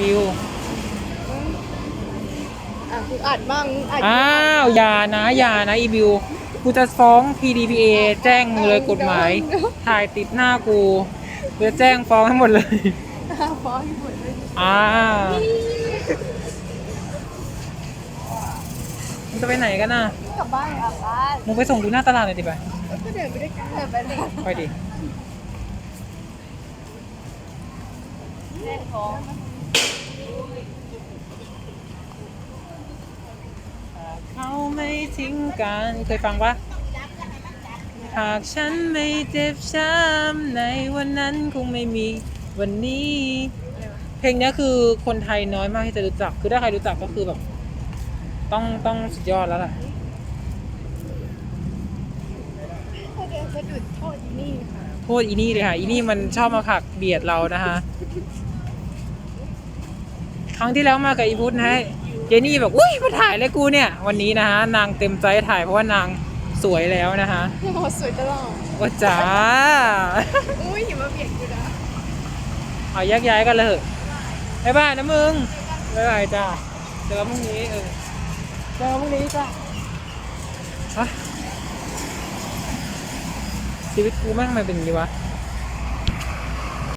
บิว อะคืออัดบ้างอัดอ้าว อย่านะ อย่านะอีบิว กูจะฟ้อง PDPA แจ้งมึงเลยกฎหมาย ถ่ายติดหน้ากูกูจะแจ้งฟ้องให้หมดเลย ฟ้องให้หมดเลยอ่ามึงจะไปไหนกันน่ะ กลับบ้านกลับบ้านมึงไปส่งกูหน้าตลาดหน่อยดิไป ก็เดินไปด้วยกันเดินไปเลยไปดิเล่นของ เขาไม่ ทิ้งกันเคยฟังปะหากฉันไม่เจ็บช้ำในวันนั้นคงไม่มีวันนี้ เพลงนี้คือคนไทยน้อยมากที่จะรู้จัก คือถ้าใครรู้จักก็คือแบบ ต้องต้องสุดยอดแล้วล่ะเขาเดินสะดุดโทษอีนี่ค่ะโทษอีนี่เลยค่ะ อีนี่มันชอบมาผักเบียดเรานะคะ ครั้งที่แล้วมากับอีพุทธนะฮะ เจนี่บอกอุ้ยมาถ่ายเลยกูเนี่ย วันนี้นะฮะนางเต็มใจถ่ายเพราะว่านางสวยแล้วนะคะโอ้สวยตลอดว่าจ้าอุ้ยอย่ามาเบียดกูนะเอาแยกย้ายกันเลยเถอะบ๊ายบายนะมึงบ๊ายบายจ้าเจอกันพรุ่งนี้เออเจอกันพรุ่งนี้จ้าฮะชีวิตกูแม่งทำไมเป็นอย่างนี้วะ